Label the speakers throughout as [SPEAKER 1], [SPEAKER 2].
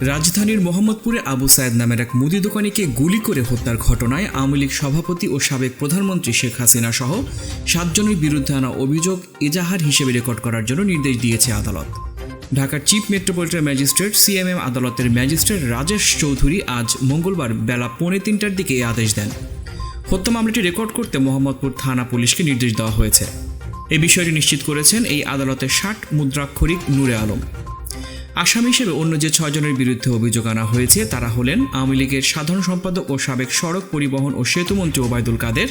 [SPEAKER 1] রাজধানীর মোহাম্মদপুরে আবু সায়েদ নামের এক মুদি দোকানিকে গুলি করে হত্যার ঘটনায় আওয়ামী লীগ সভাপতি ও সাবেক প্রধানমন্ত্রী শেখ হাসিনা সহ সাতজনের বিরুদ্ধে আনা অভিযোগ এজাহার হিসেবে রেকর্ড করার জন্য নির্দেশ দিয়েছে আদালত। ঢাকার চিফ মেট্রোপলিটন ম্যাজিস্ট্রেট সিএমএম আদালতের ম্যাজিস্ট্রেট রাজেশ চৌধুরী আজ মঙ্গলবার বেলা পৌনে তিনটার দিকে এই আদেশ দেন। হত্যা মামলাটি রেকর্ড করতে মোহাম্মদপুর থানা পুলিশকে নির্দেশ দেওয়া হয়েছে। এ বিষয়টি নিশ্চিত করেছেন এই আদালতের ষাট মুদ্রাক্ষরিক নূরে আলম। আসামি হিসেবে অন্য যে ছয়জনের বিরুদ্ধে অভিযোগ আনা হয়েছে, তারা হলেন আওয়ামী লীগের সাধারণ সম্পাদক ও সাবেক সড়ক পরিবহন ও সেতুমন্ত্রী ওবায়দুল কাদের,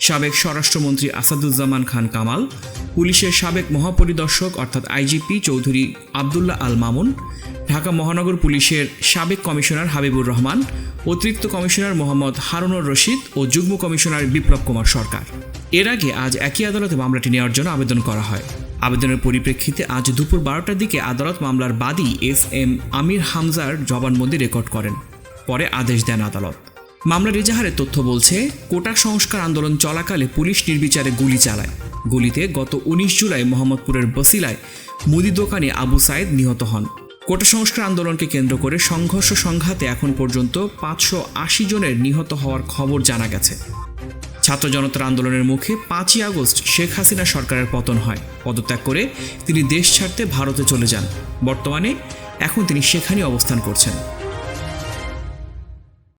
[SPEAKER 1] সাবেক স্বরাষ্ট্রমন্ত্রী আসাদুজ্জামান খান কামাল, পুলিশের সাবেক মহাপরিদর্শক অর্থাৎ আইজিপি চৌধুরী আবদুল্লাহ আল মামুন, ঢাকা মহানগর পুলিশের সাবেক কমিশনার হাবিবুর রহমান, অতিরিক্ত কমিশনার মোহাম্মদ হারুনুর রশিদ ও যুগ্ম কমিশনার বিপ্লব কুমার সরকার। এর আগে আজ একই আদালতে মামলাটি নেওয়ার জন্য আবেদন করা হয়। আবেদনের পরিপ্রেক্ষিতে আজ দুপুর বারোটার দিকে আদালত মামলার বাদী এস এম আমির হামজার জবানবন্দি রেকর্ড করেন। পরে আদেশ দেন আদালত। মামলার এজাহারের তথ্য বলছে কোটা সংস্কার আন্দোলন চলাকালে পুলিশ নির্বিচারে গুলি চালায়। গুলিতে গত উনিশ জুলাই মোহাম্মদপুরের বসিলায় মুদি দোকানে আবু সাইদ নিহত হন। কোটা সংস্কার আন্দোলনকে কেন্দ্র করে সংঘর্ষ সংঘাতে এখন পর্যন্ত পাঁচশো আশি জনের নিহত হওয়ার খবর জানা গেছে। ছাত্র জনতার আন্দোলনের মুখে পাঁচই আগস্ট শেখ হাসিনা সরকারের পতন হয়। পদত্যাগ করে তিনি দেশ ছাড়তে ভারতে চলে যান। বর্তমানে এখন তিনি সেখানেই অবস্থান করছেন।